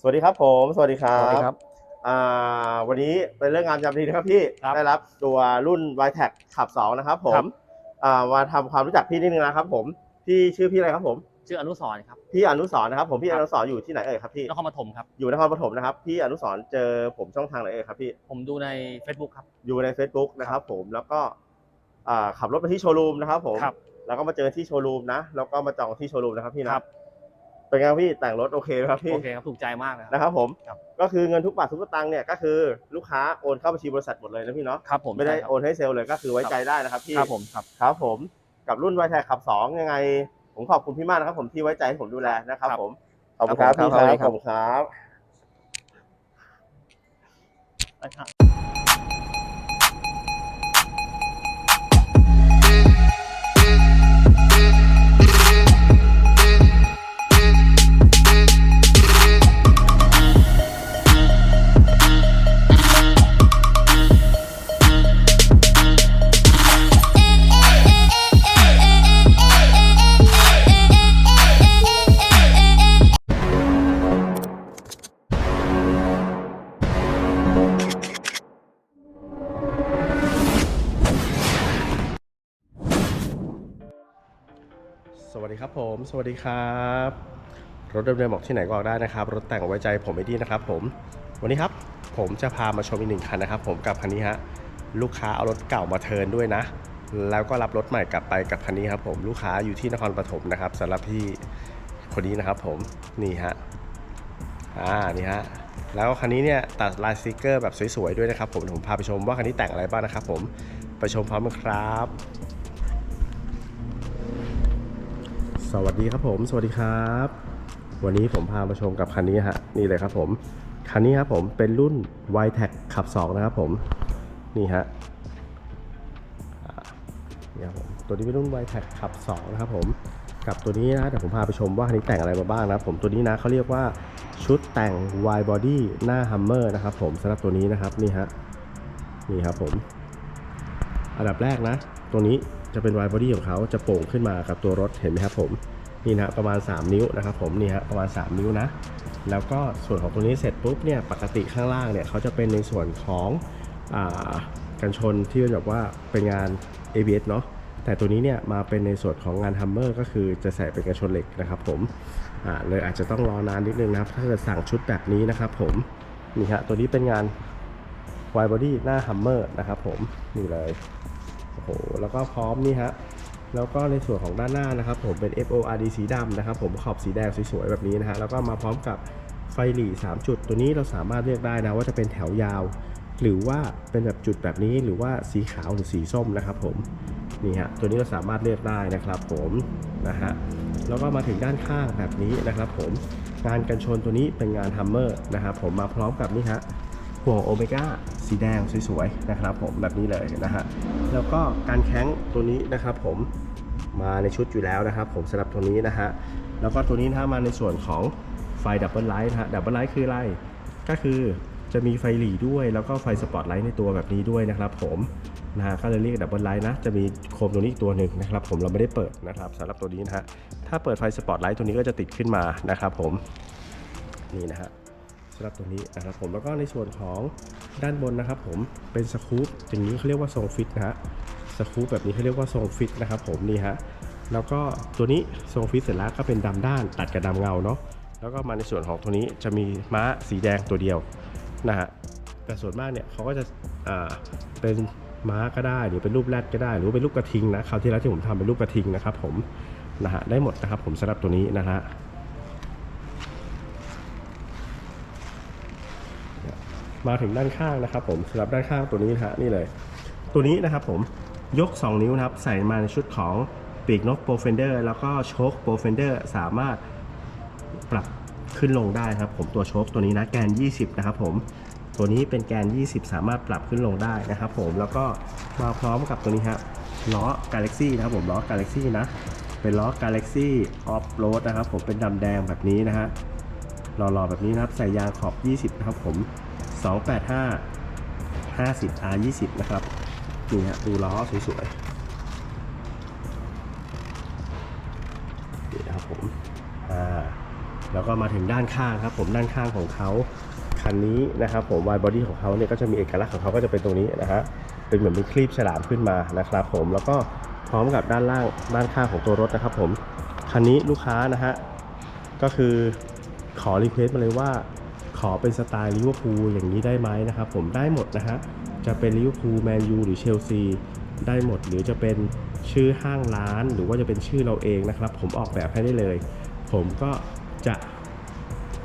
สวัสดีครับผม สวัสดีครัสบวัสดีครับ อ่า วันนี้เป็นเรื่องงานจำดีนะครับพี่ ครับได้รับตัวรุ่น y t e c ขับ 2 นะครับผครัม บ อ่า มาทำความรู้จักพี่นิดนึงนะครับผม พี่ชื่อพี่อะไรครับผม ชื่ออนุสรณ์ครับ พี่อนุสรณ์นะครับผม พี่ครัอบ นุสรณ์อยู่ที่ไหนเอ่ยครับพี่ นครปฐมครับ อยู่นครปฐมนะครับ พี่อนุสรณ์เจอผมช่องทางไหนเอ่ยครับพี่ ผมดูใน Facebook ครับ อยู่ใน Facebook นะครับผม แล้วก็ อ่า ขับรถไปที่โชว์รูมนะครับผม ครับ แล้วก็มาเจอที่โชว์รูมนะ แล้วก็มาจองที่โชว์รูมนะครับพี่นะครับ เป็นไงครับพี่แต่งรถโอเคไหมครับพี่โอเคครับถูกใจมากเลยครับ นะครับผมครับ ก็คือเงินทุกบาททุกสตางค์เนี่ยก็คือลูกค้าโอนเข้าบัญชีบริษัทหมดเลยนะพี่เนาะครับผมไม่ได้ใช่ครับโอนให้เซลล์เลยก็คือไว้ใจได้นะครับพี่ ครับผมครับ ครับผมกับรุ่นวายแทขับสองยังไง ผมขอบคุณพี่มากนะครับ ผมที่ไว้ใจให้ผมดูแลนะครับครับผม ขอบคุณครับครับพี่ครับครับขอบคุณครับได้ครับ วัสดีครับผม สวัสดีครับ รถเดิมๆบอกที่ไหนก็ออกได้นะครับ รถแต่งไว้ใจผมไม่ดีนะครับผม วันนี้ครับผมจะพามาชมอีกหนึ่งคันนะครับ ผมกับคันนี้ฮะ ลูกค้าเอารถเก่ามาเทิร์นด้วยนะ แล้วก็รับรถใหม่กลับไปกับคันนี้ครับผม ลูกค้าอยู่ที่นครปฐมนะครับสำหรับพี่คนนี้นะครับผม นี่ฮะ อ่า นี่ฮะ แล้วคันนี้เนี่ยตัดลายสติกเกอร์แบบสวยๆด้วยนะครับผม ผมพาไปชมว่าคันนี้แต่งอะไรบ้างนะครับผม ไปชมพร้อมกันครับ สวัสดีครับผม สวัสดีครับ วันนี้ผมพามาชมกับคันนี้ฮะนี่เลยครับผม คันนี้ครับผมเป็นรุ่น y t e c ขับ 2 นะครับผม นี่ฮะนี่ครับผมตัวนี้เป็นรุ่น y t e c ขับ 2 นะครับผม กับตัวนี้นะเดี๋ยวผมพาไปชมว่าคันนี้แต่งอะไรมาบ้างนะครับผมตัวนี้นะเขาเรียกว่าชุดแต่ง Y body หน้า Hummer นะครับผมสำหรับตัวนี้นะครับนี่ฮะนี่ครับผม อันดับแรกนะ ตัวนี้ จะเป็น wide body ของเขาจะโป่งขึ้นมากับตัวรถเห็นไหมครับผมนี่นะประมาณ 3 นิ้วนะครับผมนี่ฮะประมาณ 3 นิ้วนะ แล้วก็ส่วนของตัวนี้เสร็จปุ๊บเนี่ยปกติข้างล่างเนี่ยเขาจะเป็นในส่วนของอกันชนที่แบบว่าเป็นงาน ABS เนาะแต่ตัวนี้เนี่ยมาเป็นในส่วนของงาน Hummer ก็คือจะใส่เป็นกันชนเหล็กนะครับผมอ่าเลยอาจจะต้องรอนานนิดนึงนะครับถ้าเกิดสั่งชุดแบบนี้นะครับผมนี่ฮะตัวนี้เป็นงาน wide body หน้า Hummer นะครับผมนี่เลย หแล้วก็พร้อมนี่ฮะแล้วก็ในส่วนของด้านหน้านะครับผมเป็น FORD สีดำนะครับผมขอบสีแดงสวยๆแบบนี้นะฮะแล้วก็มาพร้อมกับไฟหลี3จุด ตัวนี้เราสามารถเลือกได้นะว่าจะเป็นแถวยาว หรือว่าเป็นแบบจุดแบบนี้หรือว่าสีขาวหรือสีส้มนะครับผมนี่ฮะตัวนี้เราสามารถเลือกได้นะครับผมนะฮะแล้วก็มาถึงด้านข้างแบบนี้นะครับผมงานกันชนตัวนี้เป็นงานฮัมเมอร์นะครับผมมาพร้อมกับนี่ฮะ ห่วงโอเมก้าสีแดงสวยๆนะครับผมแบบนี้เลยนะฮะแล้วก็การแข้งตัวนี้นะครับผมมาในชุดอยู่แล้วนะครับ ผมสำหรับตัวนี้นะฮะแล้วก็ตัวนี้นะฮะมาในส่วนของไฟดับเบิลไลท์นะฮะดับเบิลไลท์คืออะไรก็คือจะมีไฟหลีด้วย แล้วก็ไฟสปอตไลท์ในตัวแบบนี้ด้วยนะครับผมนะฮะก็เลยเรียกดับเบิลไลท์นะ จะมีโคมตัวนี้อีกตัวหนึ่งนะครับผมเราไม่ได้เปิดนะครับสำหรับตัวนี้นะฮะถ้าเปิดไฟสปอตไลท์ตัวนี้ก็จะติดขึ้นมานะครับผมนี่นะฮะ สำหรับตัวนี้นะครับผมแล้วก็ในส่วนของด้านบนนะครับผมเป็นสกู๊ปอย่างนี้เขาเรียกว่าทรงฟิตนะฮะสกู๊ปแบบนี้เขาเรียกว่าทรงฟิตนะครับผมนี่ฮะแล้วก็ตัวนี้ทรงฟิตเสร็จแล้วก็เป็นดำด้านตัดกับดำเงาเนาะแล้วก็มาในส่วนของตัวนี้จะมีม้าสีแดงตัวเดียวนะฮะแต่ส่วนมากเนี่ยเขาก็จะอ่าเป็นม้าก็ได้หรือเป็นรูปแรดก็ได้ หรือเป็นรูปกระทิงนะคราวที่แล้วที่ผมทำเป็นรูปกระทิงนะครับผมนะฮะได้หมดนะครับผมสำหรับตัวนี้นะฮะ มาถึงด้านข้างนะครับผมสำหรับด้านข้างตัวนี้นะฮะนี่เลย ตัวนี้นะครับผมยก 2 นิ้วนะครับใส่มาในชุดของปีกนกโปรเฟนเดอร์แล้วก็โชคโปรเฟนเดอร์สามารถปรับขึ้นลงได้ครับผมตัวโชคตัวนี้นะแกน 20 นะครับผมตัวนี้เป็นแกน 20 สามารถปรับขึ้นลงได้นะครับผมแล้วก็มาพร้อมกับตัวนี้ฮะล้อ Galaxy นะครับผมล้อ Galaxy นะเป็นล้อ Galaxy Off Road นะครับผมเป็นดำแดงแบบนี้นะฮะหล่อๆแบบนี้นะครับใส่ยางขอบ 20 นะครับผม 285 50 R 20 นะครับนี่ฮะดูล้อสวยๆนี่นะครับผมอ่าแล้วก็มาถึงด้านข้างครับผมด้านข้างของเขาคันนี้นะครับผมวายบอดี้ของเขาเนี่ยก็จะมีเอกลักษณ์ของเขาก็จะเป็นตรงนี้นะฮะเป็นเหมือนเป็นคลีปฉลามขึ้นมานะครับผมแล้วก็พร้อมกับด้านล่างด้านข้างของตัวรถนะครับผมคันนี้ลูกค้านะฮะก็คือขอรีเควสต์มาเลยว่า ขอเป็นสไตล์ลิเวอร์พูลอย่างนี้ได้ไหมนะครับผมได้หมดนะฮะจะเป็นลิเวอร์พูลแมนยูหรือเชลซีได้หมด หรือจะเป็นชื่อห้างร้าน หรือว่าจะเป็นชื่อเราเองนะครับ ผมออกแบบให้ได้เลย ผมก็จะ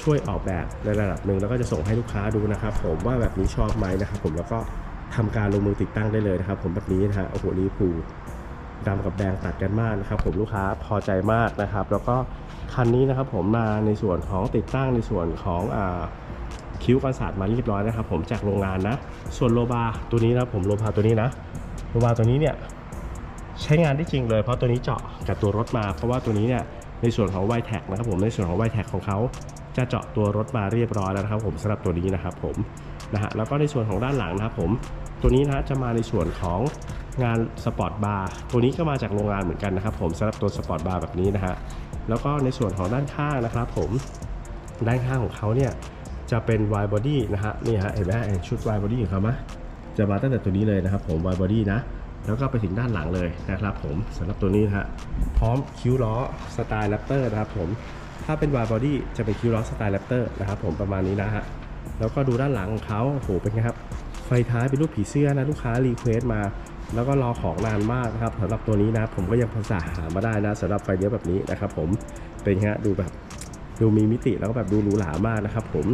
ช่วยออกแบบในระดับหนึ่งแล้วก็จะส่งให้ลูกค้าดูนะครับ ผมว่าแบบนี้ชอบไหมนะครับ ผมแล้วก็ทำการลงมือติดตั้งได้เลยนะครับ ผมแบบนี้นะฮะโอ้โหลิเวอร์พูล ดำกับแดงตัดกันมากนะครับ ผมลูกค้าพอใจมากนะครับ แล้วก็คันนี้นะครับผมมาในส่วนของติดตั้งในส่วนของอคิ้วกันศาสตร์มาเรียบร้อยนะครับ ผมจากโรงงานนะ ส่วนโลบาร์ตัวนี้นะผมโลบาร์ตัวนี้นะโลบาร์ตัวนี้เนี่ยใช้งานได้จริงเลยเพราะตัวนี้เจาะกับตัวรถมาเพราะว่าตัวนี้เนี่ยในส่วนของไวแท็กนะครับผมในส่วนของไวแท็กของเขาจะเจาะตัวรถมาเรียบร้อยแล้วนะครับ ผมสำหรับตัวนี้นะครับผมนะฮะแล้วก็ในส่วนของด้านหลังนะครับผม ตัวนี้นะจะมาในส่วนของงานสปอร์ตบาร์ตัวนี้ก็มาจากโรงงานเหมือนกันนะครับผมสำหรับตัวสปอร์ตบาร์แบบนี้นะฮะแล้วก็ในส่วนของด้านข้างนะครับผมด้านข้างของเขาเนี่ยจะเป็น wide body นะฮะนี่ฮะเห็นไหมชุด wide body ของเขาไหมจะมาตั้งแต่ตัวนี้เลยนะครับผม wide body นะแล้วก็ไปถึงด้านหลังเลยนะครับผมสำหรับตัวนี้นะฮะพร้อมคิ้วล้อสไตล์แรปเตอร์นะครับผมถ้าเป็น wide body จะเป็นคิ้วล้อสไตล์แรปเตอร์นะครับผมประมาณนี้นะฮะ แล้วก็ดูด้านหลังของเขาโอ้โหเป็นไงครับ ไฟท้ายเป็นรูปผีเสื้อนะลูกค้ารีเควสต์มา แล้วก็รอของนานมากนะครับสำหรับตัวนี้นะผมก็ยังภาษาหามาได้นะสำหรับไฟเลี้ยวแบบนี้นะครับผมเป็นฮะดูแบบดูมีมิติแล้วก็แบบดูหรูหรามากนะครับผม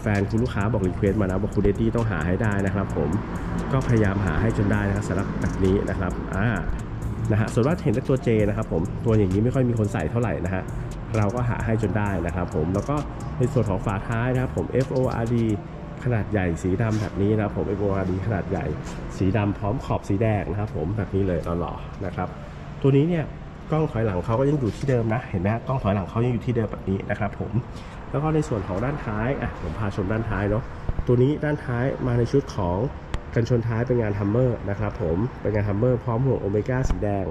แฟนคุณลูกค้าบอกรีเควสต์มานะบอกคุณเดดดี้ต้องหาให้ได้นะครับผมก็พยายามหาให้จนได้นะครับสำหรับแบบนี้นะครับอ่านะฮะส่วนว่าเห็นแต่ตัว J นะครับผมตัวอย่างนี้ไม่ค่อยมีคนใส่เท่าไหร่นะฮะเราก็หาให้จนได้นะครับผมแล้วก็ในส่วนของฝาท้ายนะครับผม FORD ขนาดใหญ่สีดำแบบนี้นะครับผม FORD ขนาดใหญ่สีดำพร้อมขอบสีแดงนะครับ ผมแบบนี้เลยหล่อๆนะครับ ตัวนี้เนี่ยกล้องถอยหลังเขาก็ยังอยู่ที่เดิมนะเห็นไหมกล้องถอยหลังเขายังอยู่ที่เดิมแบบนี้นะครับ ผมแล้วก็ในส่วนของด้านท้ายอะผมพาชมด้านท้ายเนาะตัวนี้ด้านท้ายมาในชุดของกันชนท้ายเป็นงานฮัมเมอร์นะครับผมเป็นงานฮัมเมอร์พร้อมห่วงโอเมก้าสีแดง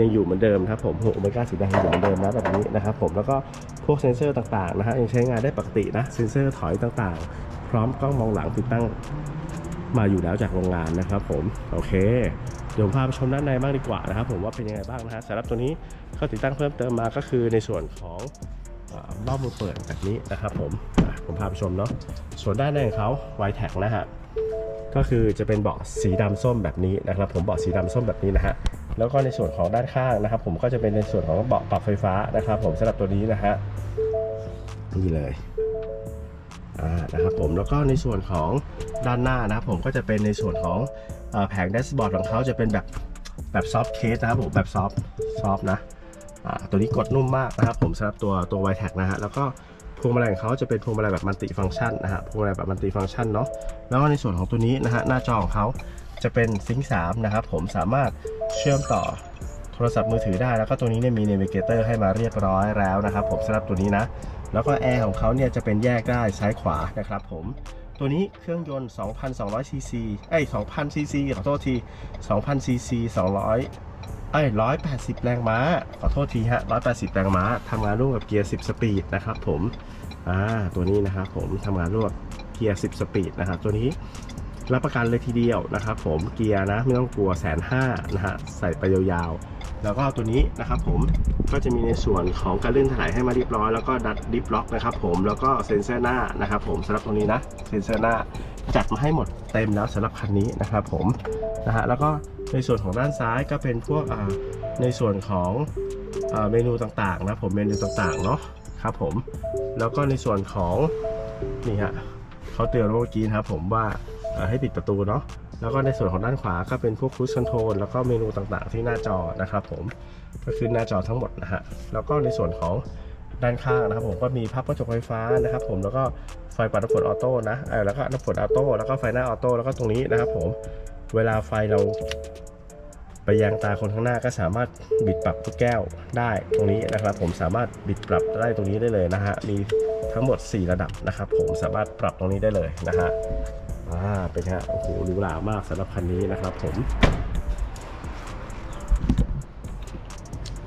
ยังอยู่เหมือนเดิมครับผมห่วงโอเมก้าสีแดงอยู่เหมือนเดิมนะแบบนี้นะครับผมแล้วก็พวกเซนเซอร์ต่างๆนะฮะยังใช้งานได้ปกตินะเซนเซอร์ถอยต่างๆ พร้อมกล้องมองหลังติดตั้งมาอยู่แล้วจากโรงงานนะครับผมโอเค เดี๋ยวพาไปชมด้านในบ้างดีกว่านะครับ ผมว่าเป็นยังไงบ้างนะฮะสำหรับตัวนี้เขาติดตั้งเพิ่มเติมมาก็คือในส่วนของเอ่อรอบมือเปิดแบบนี้นะครับผมผมพาไปชมเนาะส่วนด้านในของเขาไวแท็กนะฮะก็คือจะเป็นเบาะสีดำส้มแบบนี้นะครับ ผมเบาะสีดำส้มแบบนี้นะฮะแล้วก็ในส่วนของด้านข้างนะครับ ผมก็จะเป็นในส่วนของเบาะปรับไฟฟ้านะครับ ผมสำหรับตัวนี้นะฮะนี่เลย นะครับผมแล้วก็ในส่วนของด้านหน้านะครับผมก็จะเป็นในส่วนของอแผงแดชบอร์ดของเขาจะเป็นแบบแบบซอฟต์เคสนะครับผมแบบซอฟต์ซอฟต์นะตัวนี้กดนุ่มมากนะครับผมสำหรับตัวตัวไวแท็กนะฮะแล้วก็พวงมาลัยของเขาจะเป็นพวงมาลัยแบบมัลติฟังก์ชันนะฮะพวงมาลัยแบบมัลติฟังก์ชันเนาะแล้วก็ในส่วนของตัวนี้นะฮะหน้าจอของเขาจะเป็นซิงค์3นะครับผมสามารถเชื่อมต่อโทรศัพท์มือถือได้แล้วก็ตัวนี้เนี่ยมี Navigator ให้มาเรียบร้อยแล้วนะครับผมสำหรับตัวนี้นะ แล้วก็แอร์ของเขาเนี่ยจะเป็นแยกได้ซ้ายขวานะครับผม ตัวนี้เครื่องยนต์ 2,200 ซีซีเอ้ย2,000 ซีซี ขอโทษที 2,000 ซีซี 200เอ้ย180 แรงม้า ขอโทษทีฮะ 180 แรงม้าทำงานร่วมกับเกียร์ 10 สปีดนะครับผม อ่า ตัวนี้นะครับผมทำงานร่วมเกียร์ 10 สปีดนะครับ ตัวนี้ รับประกันเลยทีเดียวนะครับ ผมเกียร์นะไม่ต้องกลัวแสนห้านะฮะใส่ไปยาวๆ แล้วก็ตัวนี้นะครับผมก็จะมีในส่วนของการลื่นถลายให้มาเรียบร้อยแล้วก็ดัดดิฟล็อกนะครับผมแล้วก็เซ็นเซอร์หน้านะครับผมสำหรับตรงนี้นะเซ็นเซอร์หน้าจัดมาให้หมดเต็มแล้วสำหรับคันนี้นะครับผมนะฮะแล้วก็ในส่วนของด้านซ้ายก็เป็นพวกอ่าในส่วนของอ่าเมนูต่างๆนะผมเมนูต่างๆเนาะครับผมแล้วก็ในส่วนของนี่ฮะเขาเตือนเมื่อกี้นะครับผมว่า ให้ปิดประตูเนาะแล้วก็ในส่วนของด้านขวาก็เป็นพวกครู i คอนโทรลแล้วก็เมนูต่างๆ ที่หน้าจอนะครับผมก็คือหน้าจอทั้งหมดนะฮะแล้วก็ในส่วนของด้านข้างนะครับผมก็มีพับกระจกไฟฟ้านะครับผมแล้วก็ไฟปัดน้ำฝนออโต้นะเออแล้วก็น้ำฝนออโต้แล้วก็ไฟหน้าออโต้แล้วก็ตรงนี้นะครับผมเวลาไฟเราไปยังตาคนข้างหน้าก็สามารถบิดปรับทุกแก้วได้ตรงนี้นะครับ ผมสามารถบิดปรับได้ตรงนี้ได้เลยนะฮะมีทั้งหมด 4 ระดับนะครับ ผมสามารถปรับตรงนี้ได้เลยนะฮะ อ่าเป็นฮะโอ้โหหรูหรามากสำหรับคันนี้นะครับผม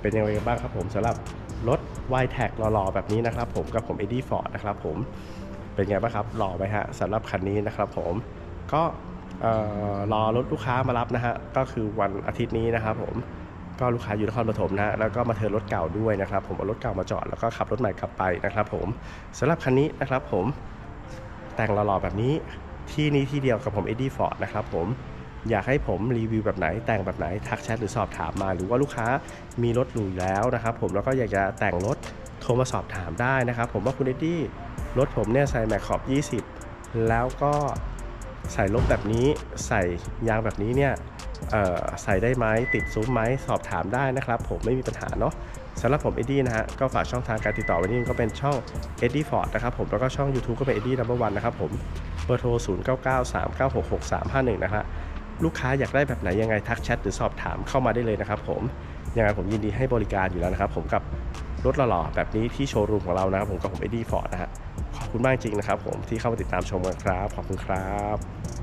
เป็นยังไงกันบ้างครับผมสำหรับรถ y t a g หล่อๆแบบนี้นะครับผมกับผมเอ็ดดี้ฟอร์ดนะครับผมเป็นไงบ้างครับหล่อไหมฮะสำหรับคันนี้นะครับผมก็เอ่อรอรถลูกค้ามารับนะฮะก็คือวันอาทิตย์นี้นะครับผมก็ลูกค้าอยู่นครปฐมนะแล้วก็มาเทิร์นรถเก่าด้วยนะครับผมเอารถเก่ามาจอดแล้วก็ขับรถใหม่กลับไปนะครับผมสำหรับคันนี้นะครับผมแต่งหล่อๆแบบนี้ ที่นี้ที่เดียวกับผมเอ็ดดี้ฟอร์ดนะครับผมอยากให้ผมรีวิวแบบไหนแต่งแบบไหนทักแชทหรือสอบถามมา หรือว่าลูกค้ามีรถหรูอยู่แล้วนะครับผมแล้วก็อยากจะแต่งรถโทรมาสอบถามได้นะครับ ผมว่าคุณเอ็ดดี้รถผมเนี่ยใส่แม็กขอบ 20 แล้วก็ใส่ลบแบบนี้ใส่ยางแบบนี้เนี่ย ใส่ได้ไหมติดซุ้มไหมสอบถามได้นะครับ ผมไม่มีปัญหาเนาะสำหรับผมเอ็ดดี้นะฮะก็ฝากช่องทางการติดต่อไว้นี่ก็เป็นช่องเอ็ดดี้ฟอร์ดนะครับผมแล้วก็ช่อง YouTube ก็เป็นเอ็ดดี้นัมเบอร์วันนะครับผมเบอร์โทร 0 9 9 3 9 6 6 3 5 1 นะฮะลูกค้าอยากได้แบบไหนยังไงทักแชทหรือสอบถามเข้ามาได้เลยนะครับผมยังไงผมยินดีให้บริการอยู่แล้วนะครับผมกับรถหล่อๆแบบนี้ที่โชว์รูมของเรานะครับผมกับผมเอ็ดดี้ฟอร์ดนะฮะขอบคุณมากจริงนะครับผมที่เข้ามาติดตามชมกันครับขอบคุณครับ